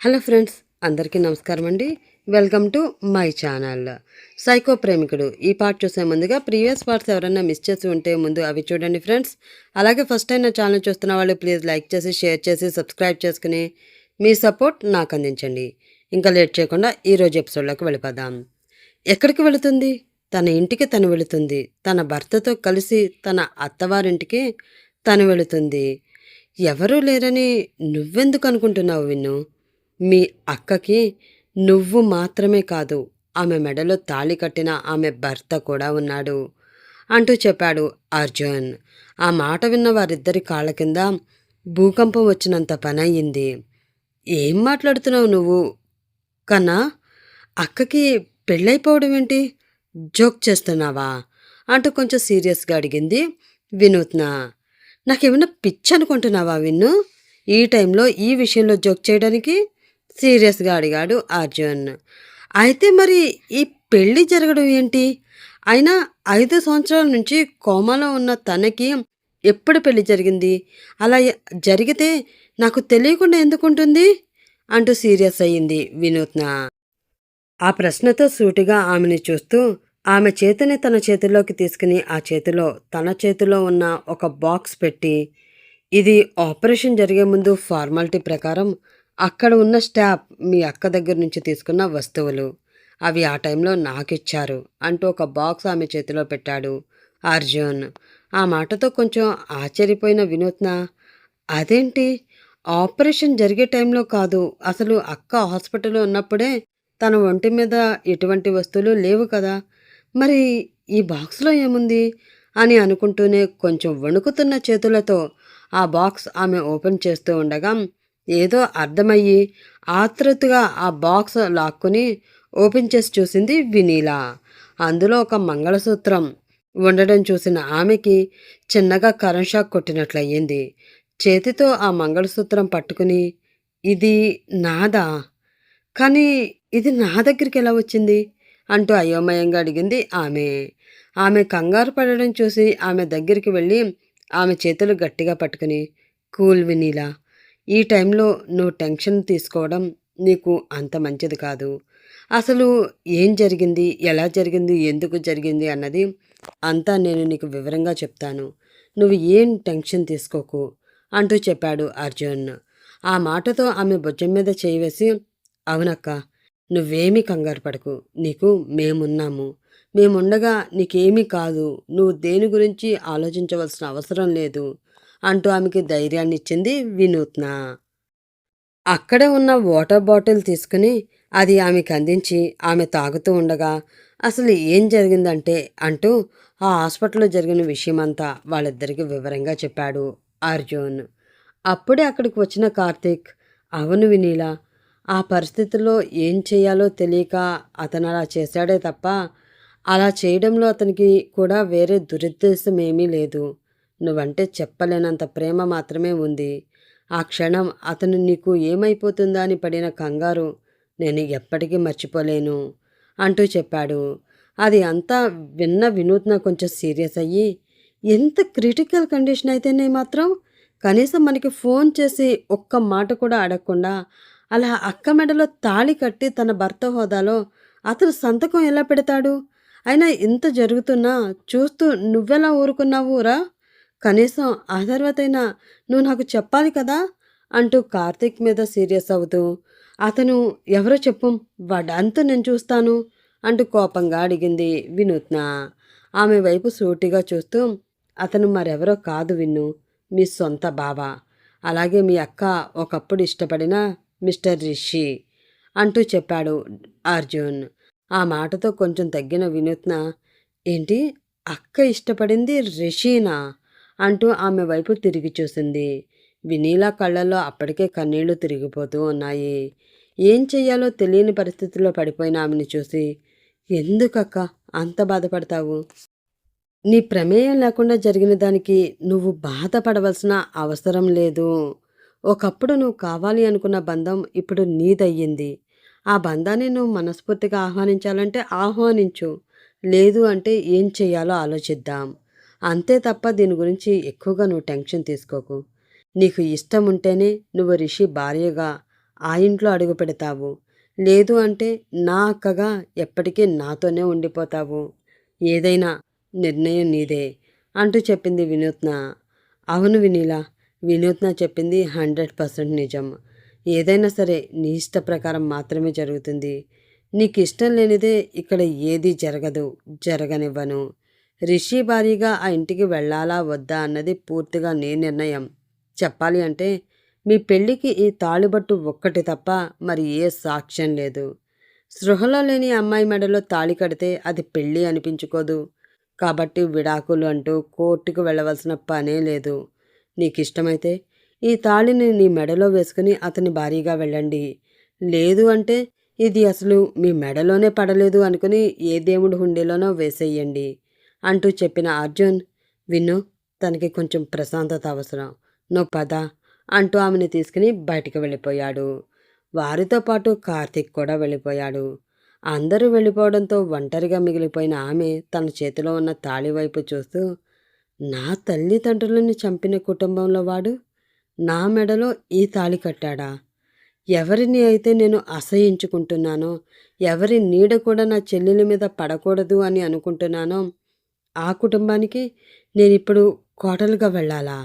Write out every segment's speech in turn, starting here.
Hello friends అందరికీ నమస్కారం అండి. Welcome to my channel psycho ప్రేమికుడు ఈ పార్ట్ చూసే ముందుగా ప్రీవియస్ పార్ట్స్ ఎవరైనా మిస్ చేసి ఉంటే ముందు అవి చూడండి ఫ్రెండ్స్. అలాగే ఫస్ట్ టైం నా ఛానల్ చూస్తున్న వాళ్ళు ప్లీజ్ లైక్ చేసి షేర్ చేసి సబ్స్క్రైబ్ చేసుకుని మీ సపోర్ట్ నాకు అందించండి. ఇంకా లేట్ చేయకుండా ఈరోజు ఎపిసోడ్లోకి వెళ్ళిపోదాం. ఎక్కడికి వెళుతుంది? తన ఇంటికి తను వెళుతుంది. తన భర్తతో కలిసి తన అత్తవారింటికి తను వెళుతుంది. ఎవరూ లేరని నువ్వెందుకు అనుకుంటున్నావు విన్ను? మీ అక్కకి నువ్వు మాత్రమే కాదు ఆమె మెడలో తాళి కట్టిన ఆమె భర్త కూడా ఉన్నాడు అంటూ చెప్పాడు అర్జున్. ఆ మాట విన్న వారిద్దరి కాళ్ళ కింద భూకంపం వచ్చినంత పని అయ్యింది ఏం మాట్లాడుతున్నావు నువ్వు? కన్నా అక్కకి పెళ్ళైపోవడం ఏంటి? జోక్ చేస్తున్నావా? అంటూ కొంచెం సీరియస్గా అడిగింది వినూత్న. నాకేమైనా పిచ్చి అనుకుంటున్నావా విన్ను? ఈ టైంలో ఈ విషయంలో జోక్ చేయడానికి సీరియస్గా అడిగాడు అర్జున్. అయితే మరి ఈ పెళ్ళి జరగడం ఏంటి? అయినా ఐదు సంవత్సరాల నుంచి కోమాలో ఉన్న తనకి ఎప్పుడు పెళ్ళి జరిగింది? అలా జరిగితే నాకు తెలియకుండా ఎందుకుంటుంది? అంటూ సీరియస్ అయ్యింది వినూత్న. ఆ ప్రశ్నతో సూటిగా ఆమెని చూస్తూ ఆమె చేతిని తన చేతిలోకి తీసుకుని ఆ చేతిలో తన చేతిలో ఉన్న ఒక బాక్స్ పెట్టి ఇది ఆపరేషన్ జరిగే ముందు ఫార్మాలిటీ ప్రకారం అక్కడ ఉన్న స్టాఫ్ మీ అక్క దగ్గర నుంచి తీసుకున్న వస్తువులు. అవి ఆ టైంలో నాకు ఇచ్చారు అంటూ ఒక బాక్స్ ఆమె చేతిలో పెట్టాడు అర్జున్. ఆ మాటతో కొంచెం ఆశ్చర్యపోయిన వినూత్న అదేంటి? ఆపరేషన్ జరిగే టైంలో కాదు. అసలు అక్క హాస్పిటల్లో ఉన్నప్పుడే తన ఒంటి మీద ఎటువంటి వస్తువులు లేవు కదా. మరి ఈ బాక్స్లో ఏముంది? అని అనుకుంటూనే కొంచెం వణుకుతున్న చేతులతో ఆ బాక్స్ ఆమె ఓపెన్ చేస్తూ ఉండగా ఏదో అర్థమయ్యి ఆతృతగా ఆ బాక్స్ లాక్కుని ఓపెన్ చేసి చూసింది వినీలా. అందులో ఒక మంగళసూత్రం ఉండడం చూసిన ఆమెకి చిన్నగా కరెంట్ షాక్ కొట్టినట్లయింది. చేతితో ఆ మంగళసూత్రం పట్టుకుని ఇది నాదా? కానీ ఇది నా దగ్గరికి ఎలా వచ్చింది? అంటూ అయోమయంగా అడిగింది ఆమె. ఆమె కంగారు పడడం చూసి ఆమె దగ్గరికి వెళ్ళి ఆమె చేతులు గట్టిగా పట్టుకుని కూల్ వినీలా ఈ టైంలో నువ్వు టెన్షన్ తీసుకోవడం నీకు అంత మంచిది కాదు. అసలు ఏం జరిగింది? ఎలా జరిగింది? ఎందుకు జరిగింది? అన్నది అంతా నేను నీకు వివరంగా చెప్తాను. నువ్వు ఏం టెన్షన్ తీసుకోకు అంటూ చెప్పాడు అర్జున్. ఆ మాటతో ఆమె భుజం మీద చేయివేసి అవునక్క నువ్వేమీ కంగారు పడకు. నీకు మేమున్నాము. మేముండగా నీకేమీ కాదు. నువ్వు దేని గురించి ఆలోచించవలసిన అవసరం లేదు. అంటూ ఆమెకి ధైర్యాన్ని ఇచ్చింది వినూత్న. అక్కడే ఉన్న వాటర్ బాటిల్ తీసుకుని అది ఆమెకి అందించి ఆమె తాగుతూ ఉండగా అసలు ఏం జరిగిందంటే అంటూ ఆ హాస్పిటల్లో జరిగిన విషయమంతా వాళ్ళిద్దరికీ వివరంగా చెప్పాడు అర్జున్. అప్పుడే అక్కడికి వచ్చిన కార్తీక్ అవును వినీలా ఆ పరిస్థితుల్లో ఏం చేయాలో తెలియక అతను అలా చేశాడే తప్ప అలా చేయడంలో అతనికి కూడా వేరే దురుద్దేశం ఏమీ లేదు. నువ్వంటే చెప్పలేనంత ప్రేమ మాత్రమే ఉంది. ఆ క్షణం అతను నీకు ఏమైపోతుందా అని పడిన కంగారు నేను ఎప్పటికీ మర్చిపోలేను అంటూ చెప్పాడు. అది అంతా విన్న వినూత్న కొంచెం సీరియస్ అయ్యి ఎంత క్రిటికల్ కండిషన్ అయితేనే మాత్రం కనీసం మనకి ఫోన్ చేసి ఒక్క మాట కూడా అడగకుండా అలా అక్క మెడలో తాళి కట్టి తన భర్త హోదాలో అతను సంతకం ఎలా పెడతాడు? అయినా ఇంత జరుగుతున్నా చూస్తూ నువ్వెలా ఊరుకున్నావు రా? కనీసం ఆ తర్వాతైనా నువ్వు నాకు చెప్పాలి కదా అంటూ కార్తీక్ మీద సీరియస్ అవుతూ అతను ఎవరో చెప్పు వాడంతా నేను చూస్తాను అంటూ కోపంగా అడిగింది వినూత్న. ఆమె వైపు సూటిగా చూస్తూ అతను మరెవరో కాదు విన్ను మీ సొంత బావ. అలాగే మీ అక్క ఒకప్పుడు ఇష్టపడిన మిస్టర్ రిషి అంటూ చెప్పాడు అర్జున్. ఆ మాటతో కొంచెం తగ్గిన వినూత్న ఏంటి అక్క ఇష్టపడింది రిషీనా? అంటూ ఆమె వైపు తిరిగి చూసింది. వినీలా కళ్ళల్లో అప్పటికే కన్నీళ్ళు తిరిగిపోతూ ఉన్నాయి. ఏం చెయ్యాలో తెలియని పరిస్థితిలో పడిపోయిన ఆమెను చూసి ఎందుకక్క? అంత బాధపడతావు? నీ ప్రమేయం లేకుండా జరిగిన దానికి నువ్వు బాధపడవలసిన అవసరం లేదు. ఒకప్పుడు నువ్వు కావాలి అనుకున్న బంధం ఇప్పుడు నీదయ్యింది. ఆ బంధాన్ని నువ్వు మనస్ఫూర్తిగా ఆహ్వానించాలంటే ఆహ్వానించు. లేదు అంటే ఏం చెయ్యాలో ఆలోచిద్దాం. అంతే తప్ప దీని గురించి ఎక్కువగా నువ్వు టెన్షన్ తీసుకోకు. నీకు ఇష్టం ఉంటేనే నువ్వు రిషి భార్యగా ఆ ఇంట్లో అడుగు పెడతావు. లేదు అంటే నా అక్కగా ఎప్పటికీ నాతోనే ఉండిపోతావు. ఏదైనా నిర్ణయం నీదే అంటూ చెప్పింది వినూత్న. అవును వినీలా వినూత్న చెప్పింది హండ్రెడ్ పర్సెంట్ నిజం. ఏదైనా సరే నీ ఇష్ట ప్రకారం మాత్రమే జరుగుతుంది. నీకు ఇష్టం లేనిదే ఇక్కడ ఏది జరగదు జరగనివ్వను. రిషి భారీగా ఆ ఇంటికి వెళ్ళాలా వద్దా అన్నది పూర్తిగా నీ నిర్ణయం. చెప్పాలి అంటే మీ పెళ్ళికి ఈ తాళిబట్టు ఒక్కటి తప్ప మరి ఏ సాక్ష్యం లేదు. సృహలో లేని అమ్మాయి మెడలో తాళి కడితే అది పెళ్ళి అనిపించుకోదు. కాబట్టి విడాకులు అంటూ కోర్టుకు వెళ్ళవలసిన పనే లేదు. నీకు ఇష్టమైతే ఈ తాళిని నీ మెడలో వేసుకుని అతని భారీగా వెళ్ళండి. లేదు అంటే ఇది అసలు మీ మెడలోనే పడలేదు అనుకుని ఏ దేవుడి హుండీలోనో వేసేయండి. అంటూ చెప్పిన అర్జున్ విన్ను తనకి కొంచెం ప్రశాంతత అవసరం నువ్వు పద అంటూ ఆమెను తీసుకుని బయటికి వెళ్ళిపోయాడు. వారితో పాటు కార్తీక్ కూడా వెళ్ళిపోయాడు. అందరూ వెళ్ళిపోవడంతో ఒంటరిగా మిగిలిపోయిన ఆమె తన చేతిలో ఉన్న తాళి వైపు చూస్తూ నా తల్లిదండ్రులను చంపిన కుటుంబంలో వాడు? నా మెడలో ఈ తాళి కట్టాడా? ఎవరిని అయితే నేను అసహించుకుంటున్నానో ఎవరి నీడ కూడా నా చెల్లెల మీద పడకూడదు అని అనుకుంటున్నానో ఆ కుటుంబానికి నేను ఇప్పుడు కోటలుగా వెళ్ళాలా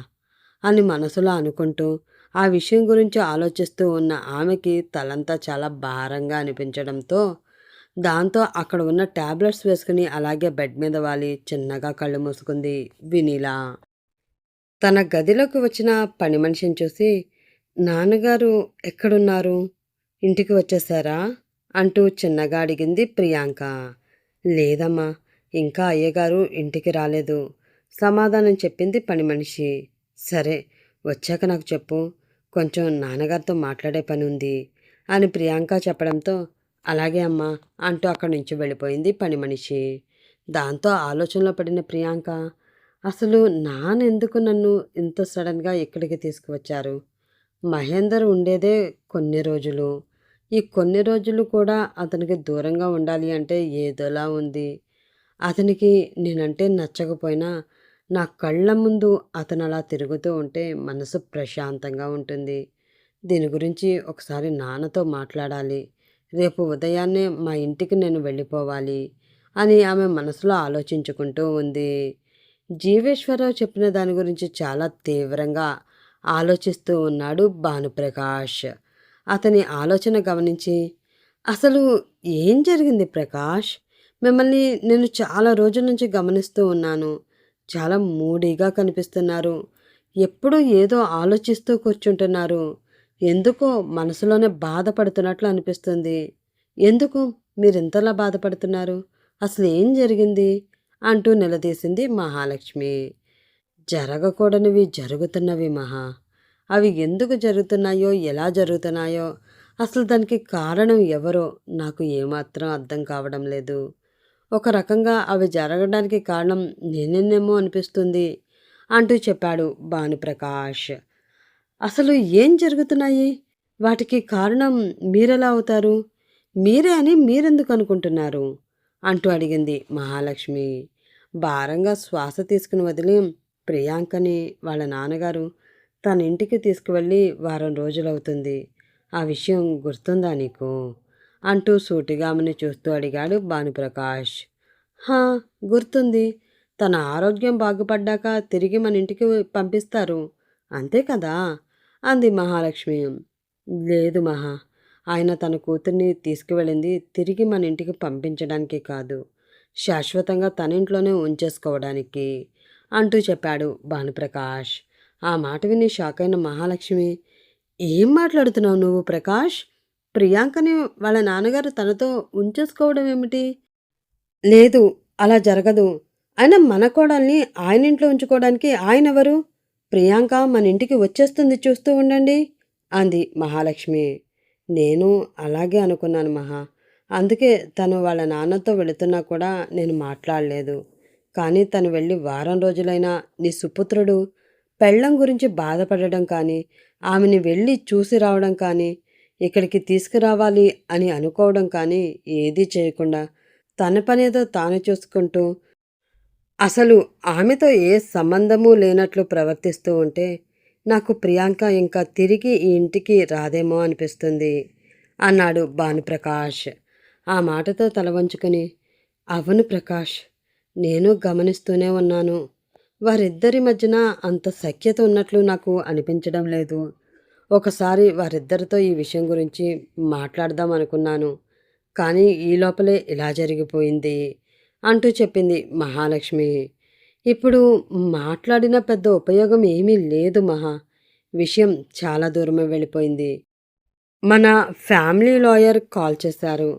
అని మనసులో అనుకుంటూ ఆ విషయం గురించి ఆలోచిస్తూ ఉన్న ఆమెకి తలంతా చాలా భారంగా అనిపించడంతో దాంతో అక్కడ ఉన్న ట్యాబ్లెట్స్ వేసుకుని అలాగే బెడ్ మీద వాలి చిన్నగా కళ్ళు మూసుకుంది వినీలా. తన గదిలోకి వచ్చిన పని మనిషిని చూసి నాన్నగారు ఎక్కడున్నారు? ఇంటికి వచ్చేసారా? అంటూ చిన్నగా అడిగింది ప్రియాంక. లేదమ్మా ఇంకా అయ్యగారు ఇంటికి రాలేదు. సమాధానం చెప్పింది పని మనిషి. సరే వచ్చాక నాకు చెప్పు. కొంచెం నాన్నగారితో మాట్లాడే పని ఉంది అని ప్రియాంక చెప్పడంతో అలాగే అమ్మా అంటూ అక్కడి నుంచి వెళ్ళిపోయింది పని మనిషి. దాంతో ఆలోచనలో పడిన ప్రియాంక అసలు నానెందుకు నన్ను ఇంత సడన్గా ఇక్కడికి తీసుకువచ్చారు? మహేందర్ ఉండేదే కొన్ని రోజులు. ఈ కొన్ని రోజులు కూడా అతనికి దూరంగా ఉండాలి అంటే ఏదోలా ఉంది. అతనికి నేనంటే నచ్చకపోయినా నా కళ్ళ ముందు అతను అలా తిరుగుతూ ఉంటే మనసు ప్రశాంతంగా ఉంటుంది. దీని గురించి ఒకసారి నాన్నతో మాట్లాడాలి. రేపు ఉదయాన్నే మా ఇంటికి నేను వెళ్ళిపోవాలి అని ఆమె మనసులో ఆలోచించుకుంటూ ఉంది. జీవేశ్వరరావు చెప్పిన దాని గురించి చాలా తీవ్రంగా ఆలోచిస్తూ ఉన్నాడు భానుప్రకాష్. అతని ఆలోచన గమనించి అసలు ఏం జరిగింది ప్రకాష్? మిమ్మల్ని నేను చాలా రోజుల నుంచి గమనిస్తూ ఉన్నాను. చాలా మూడీగా కనిపిస్తున్నారు. ఎప్పుడూ ఏదో ఆలోచిస్తూ కూర్చుంటున్నారు. ఎందుకో మనసులోనే బాధపడుతున్నట్లు అనిపిస్తుంది. ఎందుకు మీరు ఇంతలా బాధపడుతున్నారు? అసలు ఏం జరిగింది? అంటూ నిలదీసింది మహాలక్ష్మి. జరగకూడనివి జరుగుతున్నవి మహా. అవి ఎందుకు జరుగుతున్నాయో ఎలా జరుగుతున్నాయో అసలు దానికి కారణం ఎవరో నాకు ఏమాత్రం అర్థం కావడం లేదు. ఒక రకంగా అవి జరగడానికి కారణం నేనేనేమో అనిపిస్తుంది అంటూ చెప్పాడు భానుప్రకాష్. అసలు ఏం జరుగుతున్నాయి? వాటికి కారణం మీరెలా అవుతారు? మీరే అని మీరెందుకు అనుకుంటున్నారు? అంటూ అడిగింది మహాలక్ష్మి. భారంగా శ్వాస తీసుకుని వదిలి ప్రియాంకని వాళ్ళ నాన్నగారు తన ఇంటికి తీసుకువెళ్ళి వారం రోజులవుతుంది. ఆ విషయం గుర్తుందా నీకు? అంటూ సూటిగా ఆమెను చూస్తూ అడిగాడు భానుప్రకాష్. హా గుర్తుంది. తన ఆరోగ్యం బాగుపడ్డాక తిరిగి మన ఇంటికి పంపిస్తారు. అంతే కదా? అంది మహాలక్ష్మి. లేదు మహా. ఆయన తన కూతుర్ని తీసుకువెళ్ళింది తిరిగి మన ఇంటికి పంపించడానికి కాదు. శాశ్వతంగా తన ఇంట్లోనే ఉంచేసుకోవడానికి అంటూ చెప్పాడు భానుప్రకాష్. ఆ మాట విని షాక్ అయిన మహాలక్ష్మి. ఏం మాట్లాడుతున్నావు నువ్వు ప్రకాష్? ప్రియాంకని వాళ్ళ నాన్నగారు తనతో ఉంచేసుకోవడం ఏమిటి? లేదు అలా జరగదు. ఆయన మన కోడల్ని ఆయన ఇంట్లో ఉంచుకోవడానికి ఆయన ఎవరు? ప్రియాంక మన ఇంటికి వచ్చేస్తుంది చూస్తూ ఉండండి అంది మహాలక్ష్మి. నేను అలాగే అనుకున్నాను మహా. అందుకే తను వాళ్ళ నాన్నతో వెళుతున్నా కూడా నేను మాట్లాడలేదు. కానీ తను వెళ్ళి వారం రోజులైనా నీ సుపుత్రుడు పెళ్ళం గురించి బాధపడడం కానీ ఆమెని వెళ్ళి చూసి రావడం కానీ ఇక్కడికి తీసుకురావాలి అని అనుకోవడం కానీ ఏదీ చేయకుండా తన పనేదో తాను చూసుకుంటూ అసలు ఆమెతో ఏ సంబంధము లేనట్లు ప్రవర్తిస్తూ ఉంటే నాకు ప్రియాంక ఇంకా తిరిగి ఈ ఇంటికి రాదేమో అనిపిస్తుంది అన్నాడు భానుప్రకాష్. ఆ మాటతో తల వంచుకొని అవును ప్రకాష్ నేను గమనిస్తూనే ఉన్నాను. వారిద్దరి మధ్యన అంత సఖ్యత ఉన్నట్లు నాకు అనిపించడం లేదు. ఒకసారి వారిద్దరితో ఈ విషయం గురించి మాట్లాడదాం అనుకున్నాను. కానీ ఈ లోపలే ఇలా జరిగిపోయింది అంటూ చెప్పింది మహాలక్ష్మి. ఇప్పుడు మాట్లాడిన పెద్ద ఉపయోగం ఏమీ లేదు మహా. విషయం చాలా దూరమే వెళ్ళిపోయింది. మన ఫ్యామిలీ లాయర్ కాల్ చేశారు.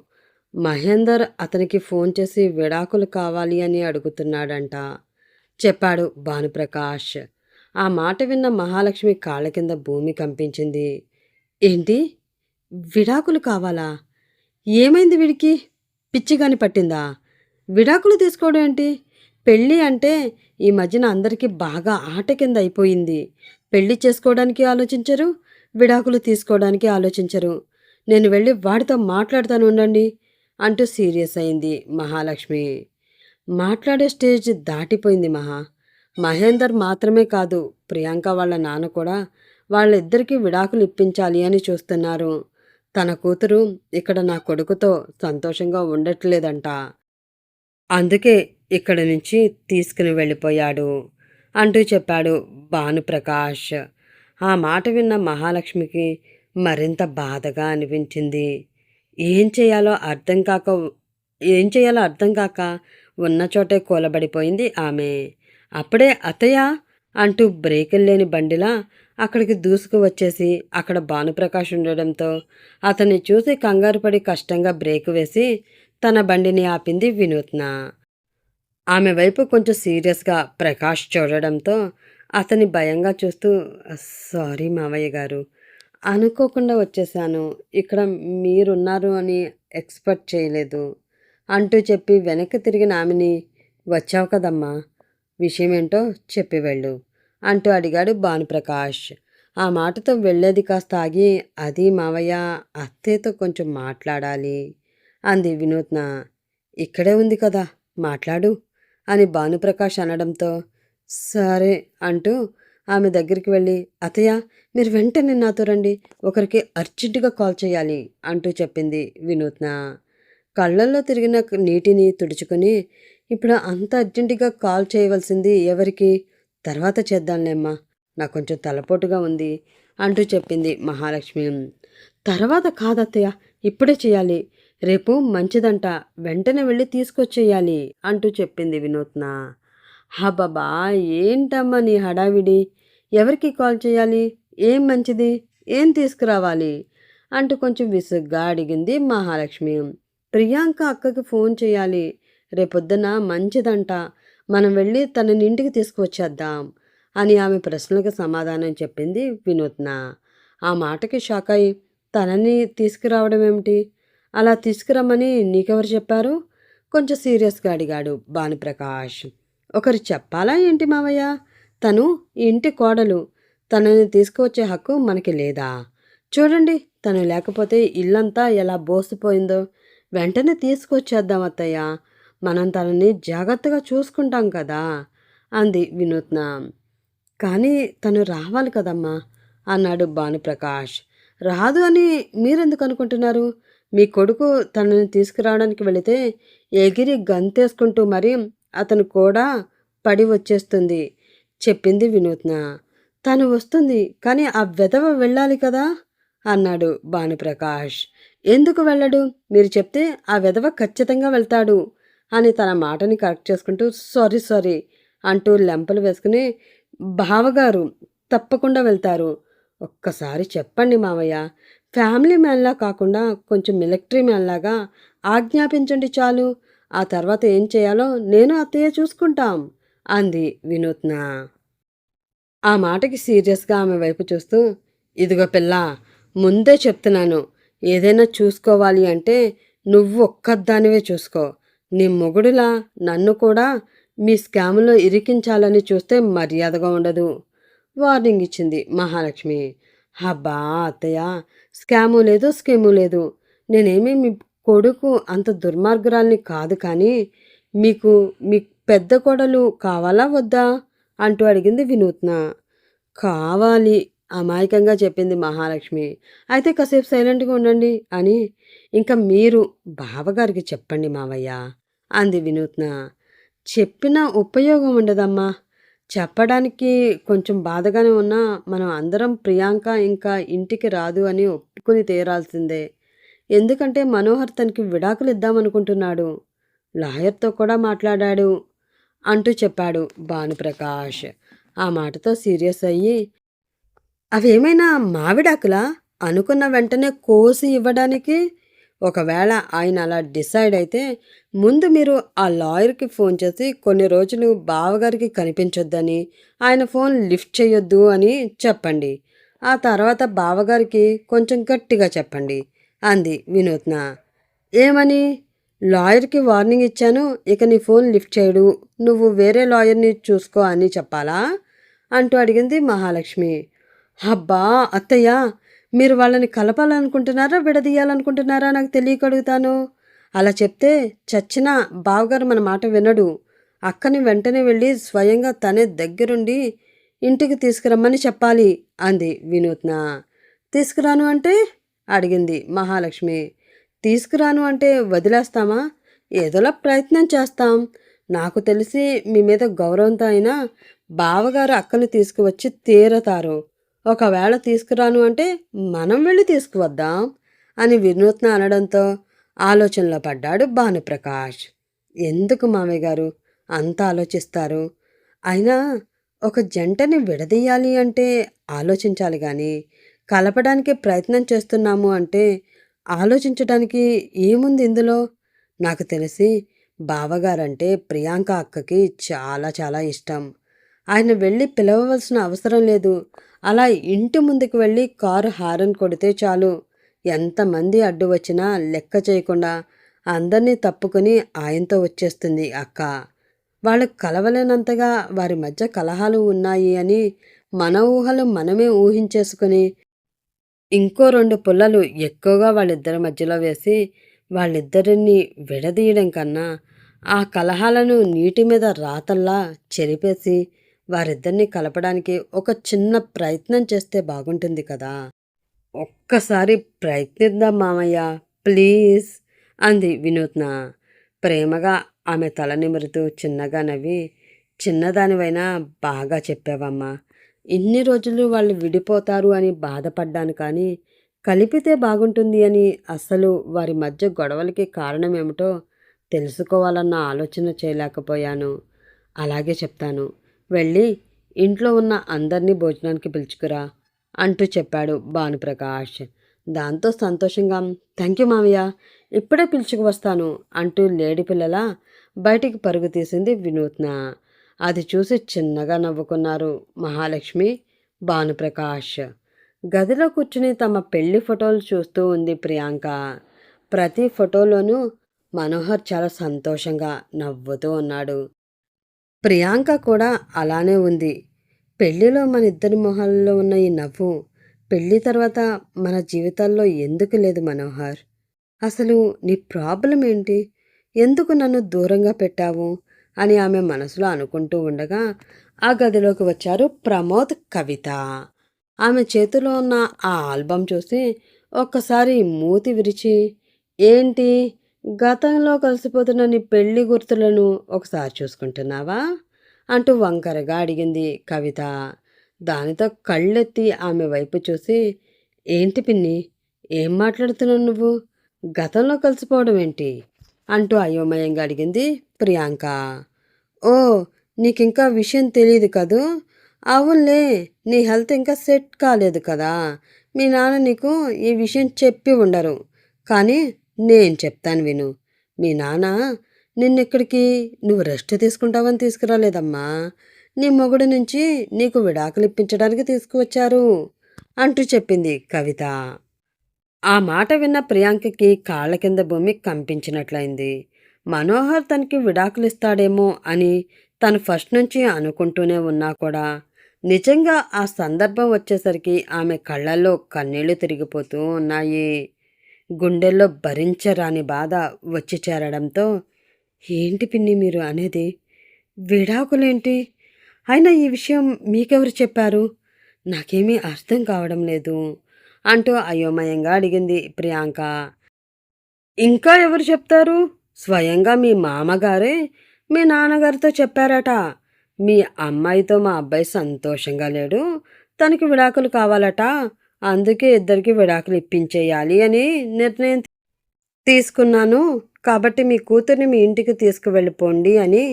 మహేందర్ అతనికి ఫోన్ చేసి విడాకులు కావాలి అని అడుగుతున్నాడంట చెప్పాడు భానుప్రకాష్. ఆ మాట విన్న మహాలక్ష్మి కాళ్ళ కింద భూమి కంపించింది. ఏంటి? విడాకులు కావాలా? ఏమైంది వీడికి? పిచ్చిగాని పట్టిందా? విడాకులు తీసుకోవడం ఏంటి? పెళ్ళి అంటే ఈ మధ్యన అందరికీ బాగా ఆట కింద అయిపోయింది. పెళ్ళి చేసుకోవడానికి ఆలోచించరు విడాకులు తీసుకోవడానికి ఆలోచించరు. నేను వెళ్ళి వాడితో మాట్లాడుతాను ఉండండి అంటూ సీరియస్ అయింది మహాలక్ష్మి. మాట్లాడే స్టేజ్ దాటిపోయింది మహా. మహేందర్ మాత్రమే కాదు ప్రియాంక వాళ్ళ నాన్న కూడా వాళ్ళిద్దరికీ విడాకులు ఇప్పించాలి అని చూస్తున్నారు. తన కూతురు ఇక్కడ నా కొడుకుతో సంతోషంగా ఉండట్లేదంట. అందుకే ఇక్కడి నుంచి తీసుకుని వెళ్ళిపోయాడు అంటూ చెప్పాడు భానుప్రకాష్. ఆ మాట విన్న మహాలక్ష్మికి మరింత బాధగా అనిపించింది. ఏం చేయాలో అర్థం కాక ఏం చేయాలో అర్థం కాక ఉన్న చోటే కూలబడిపోయింది ఆమె. అప్పుడే అత్తయ్య అంటూ బ్రేకులు లేని బండిలా అక్కడికి దూసుకు వచ్చేసి అక్కడ భానుప్రకాష్ ఉండడంతో అతన్ని చూసి కంగారు పడి కష్టంగా బ్రేక్ వేసి తన బండిని ఆపింది వినూత్న. ఆమె వైపు కొంచెం సీరియస్గా ప్రకాష్ చూడడంతో అతని భయంగా చూస్తూ సారీ మావయ్య గారు అనుకోకుండా వచ్చేసాను. ఇక్కడ మీరున్నారు అని ఎక్స్పెక్ట్ చేయలేదు అంటూ చెప్పి వెనక్కి తిరిగిన ఆమెని వచ్చావు కదమ్మా. విషయం ఏంటో చెప్పి వెళ్ళు అంటూ అడిగాడు భానుప్రకాష్. ఆ మాటతో వెళ్ళేది కాస్త ఆగి అది మావయ్య అత్తయ్యతో కొంచెం మాట్లాడాలి అంది వినూత్న. ఇక్కడే ఉంది కదా మాట్లాడు అని భానుప్రకాష్ అనడంతో సరే అంటూ ఆమె దగ్గరికి వెళ్ళి అతయ్య మీరు వెంటనే నాతో రండి ఒకరికి అర్జెంటుగా కాల్ చేయాలి అంటూ చెప్పింది వినూత్న. కళ్ళల్లో తిరిగిన నీటిని తుడుచుకొని ఇప్పుడు అంత అర్జెంటుగా కాల్ చేయవలసింది ఎవరికి? తర్వాత చేద్దాంలేమ్మా. నాకు కొంచెం తలపోటుగా ఉంది అంటూ చెప్పింది మహాలక్ష్మి. తర్వాత కాదత్తయ్య ఇప్పుడే చేయాలి. రేపు మంచిదంట వెంటనే వెళ్ళి తీసుకొచ్చేయాలి అంటూ చెప్పింది వినూత్న. హబాబా ఏంటమ్మా నీ హడావిడి? ఎవరికి కాల్ చేయాలి? ఏం మంచిది? ఏం తీసుకురావాలి? అంటూ కొంచెం విసుగ్గా అడిగింది మహాలక్ష్మి. ప్రియాంక అక్కకి ఫోన్ చేయాలి. రేపొద్దున మంచిదంట. మనం వెళ్ళి తనని ఇంటికి తీసుకువచ్చేద్దాం అని ఆమె ప్రశ్నలకు సమాధానం చెప్పింది వినూత్న. ఆ మాటకి షాక్ అయి తనని తీసుకురావడం ఏమిటి? అలా తీసుకురమ్మని నీకెవరు చెప్పారు? కొంచెం సీరియస్గా అడిగాడు భానుప్రకాష్. ఒకరు చెప్పాలా ఏంటి మావయ్య? తను ఇంటి కోడలు. తనని తీసుకువచ్చే హక్కు మనకి లేదా? చూడండి తను లేకపోతే ఇల్లంతా ఎలా బోసిపోయిందో. వెంటనే తీసుకొచ్చేద్దాం అత్తయ్య. మనం తనని జాగ్రత్తగా చూసుకుంటాం కదా అంది వినూత్న. కానీ తను రావాలి కదమ్మా అన్నాడు భానుప్రకాష్. రాదు అని మీరెందుకు అనుకుంటున్నారు? మీ కొడుకు తనని తీసుకురావడానికి వెళితే ఎగిరి గంతేసుకుంటూ మరి అతను కూడా పడి వచ్చేస్తుంది చెప్పింది వినూత్న. తను వస్తుంది కానీ ఆ వెధవ వెళ్ళాలి కదా అన్నాడు భానుప్రకాష్. ఎందుకు వెళ్ళడు? మీరు చెప్తే ఆ వెధవ ఖచ్చితంగా వెళ్తాడు అని తన మాటని కరెక్ట్ చేసుకుంటూ సారీ సారీ అంటూ లెంపలు వేసుకుని బావగారు తప్పకుండా వెళ్తారు. ఒక్కసారి చెప్పండి మావయ్య ఫ్యామిలీ మ్యాన్లా కాకుండా కొంచెం మిలిటరీ మ్యాన్లాగా ఆజ్ఞాపించండి చాలు. ఆ తర్వాత ఏం చేయాలో నేను అత్తయ్య చూసుకుంటాం అంది వినూత్న. ఆ మాటకి సీరియస్గా ఆమె వైపు చూస్తూ ఇదిగో పిల్ల ముందే చెప్తున్నాను. ఏదైనా చూసుకోవాలి అంటే నువ్వు ఒక్కదానివే చూసుకో. నీ మొగుడులా నన్ను కూడా మీ స్కామ్లో ఇరికించాలని చూస్తే మర్యాదగా ఉండదు. వార్నింగ్ ఇచ్చింది మహాలక్ష్మి. హబ్బా అత్తయ్య స్కాము లేదు స్కీము లేదు. నేనేమీ మీ కొడుకు అంత దుర్మార్గురాల్ని కాదు కానీ మీకు మీ పెద్ద కోడలు కావాలా వద్దా అంటూ అడిగింది వినూత్న. కావాలి అమాయకంగా చెప్పింది మహాలక్ష్మి. అయితే కాసేపు సైలెంట్గా ఉండండి అని ఇంకా మీరు బావగారికి చెప్పండి మావయ్య. అంది వినూత్న. చెప్పినా ఉపయోగం ఉండదమ్మా. చెప్పడానికి కొంచెం బాధగానే ఉన్నా మనం అందరం ప్రియాంక ఇంకా ఇంటికి రాదు అని ఒప్పుకొని తీరాల్సిందే. ఎందుకంటే మనోహర్ తనకి విడాకులు ఇద్దామనుకుంటున్నాడు. లాయర్తో కూడా మాట్లాడాడు అంటూ చెప్పాడు భానుప్రకాష్. ఆ మాటతో సీరియస్ అయ్యి అవేమైనా మావిడాకులా అనుకున్న వెంటనే కోసి ఇవ్వడానికి ఒకవేళ ఆయన అలా డిసైడ్ అయితే ముందు మీరు ఆ లాయర్కి ఫోన్ చేసి కొన్ని రోజులు బావగారికి కనిపించొద్దని ఆయన ఫోన్ లిఫ్ట్ చేయొద్దు అని చెప్పండి. ఆ తర్వాత బావగారికి కొంచెం గట్టిగా చెప్పండి. అంది వినూత్న. ఏమని? లాయర్కి వార్నింగ్ ఇచ్చాను ఇక నీ ఫోన్ లిఫ్ట్ చేయడు నువ్వు వేరే లాయర్ని చూసుకో అని చెప్పాలా? అంటూ అడిగింది మహాలక్ష్మి. అబ్బా అత్తయ్య మీరు వాళ్ళని కలపాలనుకుంటున్నారా విడదీయాలనుకుంటున్నారా నాకు తెలియక అడుగుతాను అలా చెప్తే చచ్చినా బావగారు మన మాట వినడు. అక్కని వెంటనే వెళ్ళి స్వయంగా తనే దగ్గరుండి ఇంటికి తీసుకురమ్మని చెప్పాలి అంది వినూత్న. తీసుకురాను అంటే? అడిగింది మహాలక్ష్మి. తీసుకురాను అంటే వదిలేస్తామా? ఏదోలా ప్రయత్నం చేస్తాం. నాకు తెలిసి మీ మీద గౌరవంతో అయినా బావగారు అక్కను తీసుకువచ్చి తీరతారు. ఒకవేళ తీసుకురాను అంటే మనం వెళ్ళి తీసుకువద్దాం అని వినూత్న అనడంతో ఆలోచనలో పడ్డాడు భానుప్రకాష్. ఎందుకు మామయ్య గారు అంత ఆలోచిస్తారు? అయినా ఒక జంటని విడదీయాలి అంటే ఆలోచించాలి కానీ కలపడానికి ప్రయత్నం చేస్తున్నాము అంటే ఆలోచించడానికి ఏముంది ఇందులో? నాకు తెలిసి బావగారంటే ప్రియాంక అక్కకి చాలా చాలా ఇష్టం. ఆయన వెళ్ళి పిలవవలసిన అవసరం లేదు. అలా ఇంటి ముందుకు వెళ్ళి కారు హారన్ కొడితే చాలు. ఎంతమంది అడ్డు వచ్చినా లెక్క చేయకుండా అందరినీ తప్పుకుని ఆయనతో వచ్చేస్తుంది అక్క. వాళ్ళు కలవలేనంతగా వారి మధ్య కలహాలు ఉన్నాయి అని మన ఊహలు మనమే ఊహించేసుకుని ఇంకో రెండు పుల్లలు ఎక్కువగా వాళ్ళిద్దరి మధ్యలో వేసి వాళ్ళిద్దరిని విడదీయడం కన్నా ఆ కలహాలను నీటి మీద రాతల్లా చెరిపేసి వారిద్దరిని కలపడానికి ఒక చిన్న ప్రయత్నం చేస్తే బాగుంటుంది కదా. ఒక్కసారి ప్రయత్నిద్దాం మామయ్య ప్లీజ్ అంది వినూత్న. ప్రేమగా ఆమె తల నిమురుతూ చిన్నగా నవ్వి చిన్నదానివైనా బాగా చెప్పావమ్మా. ఇన్ని రోజులు వాళ్ళు విడిపోతారు అని బాధపడ్డాను కానీ కలిపితే బాగుంటుంది అని అసలు వారి మధ్య గొడవలకి కారణమేమిటో తెలుసుకోవాలన్న ఆలోచన చేయలేకపోయాను. అలాగే చెప్తాను. వెళ్ళి ఇంట్లో ఉన్న అందరినీ భోజనానికి పిలుచుకురా అంటూ చెప్పాడు భానుప్రకాష్. దాంతో సంతోషంగా థ్యాంక్ యూ మావయ్య ఇప్పుడే పిలుచుకు వస్తాను అంటూ లేడి పిల్లల బయటికి పరుగు తీసింది వినూత్న. అది చూసి చిన్నగా నవ్వుకున్నారు మహాలక్ష్మి భానుప్రకాష్. గదిలో కూర్చుని తమ పెళ్ళి ఫోటోలు చూస్తూ ఉంది ప్రియాంక. ప్రతి ఫోటోలోనూ మనోహర్ చాలా సంతోషంగా నవ్వుతూ ఉన్నాడు. ప్రియాంక కూడా అలానే ఉంది. పెళ్ళిలో మన ఇద్దరి మొహాల్లో ఉన్న ఈ నవ్వు పెళ్ళి తర్వాత మన జీవితాల్లో ఎందుకు లేదు మనోహర్? అసలు నీ ప్రాబ్లం ఏంటి? ఎందుకు నన్ను దూరంగా పెట్టావు? అని ఆమె మనసులో అనుకుంటూ ఉండగా ఆ గదిలోకి వచ్చారు ప్రమోద్ కవిత. ఆమె చేతిలో ఉన్న ఆ ఆల్బం చూసి ఒక్కసారి మూతి విరిచి ఏంటి? గతంలో కలిసిపోతున్న నీ పెళ్ళి గుర్తులను ఒకసారి చూసుకుంటున్నావా? అంటూ వంకరగా అడిగింది కవిత. దానితో కళ్ళెత్తి ఆమె వైపు చూసి ఏంటి పిన్ని ఏం మాట్లాడుతున్నావు నువ్వు? గతంలో కలిసిపోవడం ఏంటి? అంటూ అయోమయంగా అడిగింది ప్రియాంక. ఓ నీకింకా విషయం తెలియదు కదూ? అవునులే నీ హెల్త్ ఇంకా సెట్ కాలేదు కదా. మీ నాన్న నీకు ఈ విషయం చెప్పి ఉండరు. కానీ నేను చెప్తాను విను. మీ నాన్న నిన్నెక్కడికి? నువ్వు రెస్ట్ తీసుకుంటావని తీసుకురాలేదమ్మా. నీ మొగుడు నుంచి నీకు విడాకులు ఇప్పించడానికి తీసుకువచ్చారు అంటూ చెప్పింది కవిత. ఆ మాట విన్న ప్రియాంకకి కాళ్ళ కింద భూమి కంపించినట్లయింది. మనోహర్ తనకి విడాకులు ఇస్తాడేమో అని తను ఫస్ట్ నుంచి అనుకుంటూనే ఉన్నా కూడా నిజంగా ఆ సందర్భం వచ్చేసరికి ఆమె కళ్ళల్లో కన్నీళ్ళు తిరిగిపోతూ ఉన్నాయి. గుండెల్లో భరించరాని బాధ వచ్చి చేరడంతో ఏంటి పిన్ని మీరు అనేది? విడాకులేంటి? అయినా ఈ విషయం మీకెవరు చెప్పారు? నాకేమీ అర్థం కావడం లేదు అంటూ అయోమయంగా అడిగింది ప్రియాంక. ఇంకా ఎవరు చెప్తారు? స్వయంగా మీ మామగారే మీ నాన్నగారితో చెప్పారట. మీ అమ్మాయితో మా అబ్బాయి సంతోషంగా లేడు. తనకి విడాకులు కావాలట. అందుకే ఇద్దరికి విడాకులు ఇప్పించేయాలి అని నిర్ణయం తీసుకున్నాను. కాబట్టి మీ కూతుర్ని మీ ఇంటికి తీసుకువెళ్ళిపోండి అని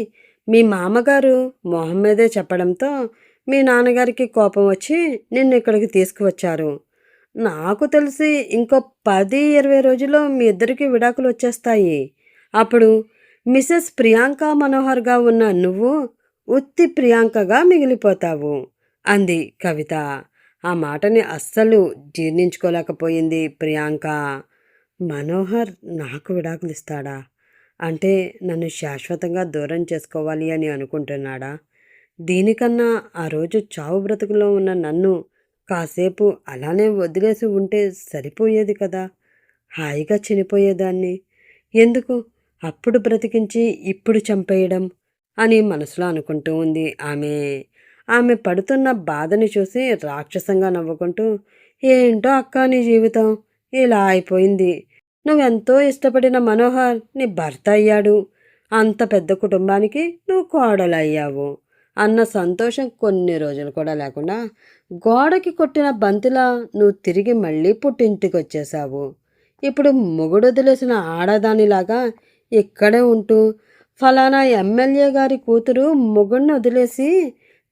మీ మామగారు మొహం మీదే చెప్పడంతో మీ నాన్నగారికి కోపం వచ్చి నిన్ను ఇక్కడికి తీసుకువచ్చారు. నాకు తెలిసి ఇంకో పది ఇరవై రోజుల్లో మీ ఇద్దరికి విడాకులు వచ్చేస్తాయి. అప్పుడు మిసెస్ ప్రియాంక మనోహర్గా ఉన్న నువ్వు ఉత్తి ప్రియాంకగా మిగిలిపోతావు అంది కవిత. ఆ మాటని అస్సలు జీర్ణించుకోలేకపోయింది ప్రియాంక. మనోహర్ నాకు విడాకులు ఇస్తాడా? అంటే నన్ను శాశ్వతంగా దూరం చేసుకోవాలి అని అనుకుంటున్నాడా? దీనికన్నా ఆ రోజు చావు బ్రతుకులో ఉన్న నన్ను కాసేపు అలానే వదిలేసి ఉంటే సరిపోయేది కదా? హాయిగా చనిపోయేదాన్ని. ఎందుకు? అప్పుడు బ్రతికించి ఇప్పుడు చంపేయడం అని మనసులో అనుకుంటూ ఉంది ఆమె. ఆమె పడుతున్న బాధని చూసి రాక్షసంగా నవ్వుకుంటూ ఏంటో అక్క నీ జీవితం? ఇలా అయిపోయింది. నువ్వెంతో ఇష్టపడిన మనోహర్ నీ భర్త అయ్యాడు. అంత పెద్ద కుటుంబానికి నువ్వు కోడలయ్యావు అన్న సంతోషం కొన్ని రోజులు కూడా లేకుండా గోడకి కొట్టిన బంతిలా నువ్వు తిరిగి మళ్ళీ పుట్టింటికి వచ్చేసావు ఇప్పుడు మొగుడు వదిలేసిన ఆడదానిలాగా ఇక్కడే ఉంటూ ఫలానా ఎమ్మెల్యే గారి కూతురు మొగుడిని వదిలేసి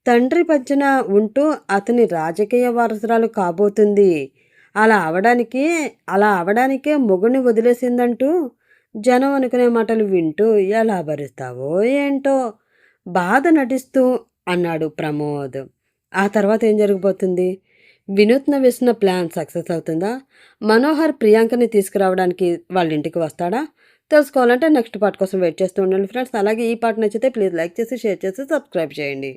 తండ్రి పంచిన ఉంటూ అతని రాజకీయ వారసురాలు కాబోతుంది. అలా అవడానికి అలా అవడానికే మొగుని వదిలేసిందంటూ జనం అనుకునే మాటలు వింటూ ఎలా భరిస్తావో ఏంటో బాధ నటిస్తూ అన్నాడు ప్రమోద్. ఆ తర్వాత ఏం జరగబోతుంది? వినూత్న వేసిన ప్లాన్ సక్సెస్ అవుతుందా? మనోహర్ ప్రియాంకని తీసుకురావడానికి వాళ్ళ ఇంటికి వస్తాడా? తెలుసుకోవాలంటే నెక్స్ట్ పార్ట్ కోసం వెయిట్ చేస్తూ ఉండండి ఫ్రెండ్స్. అలాగే ఈ పార్ట్ నచ్చితే ప్లీజ్ లైక్ చేసి షేర్ చేసి సబ్స్క్రైబ్ చేయండి.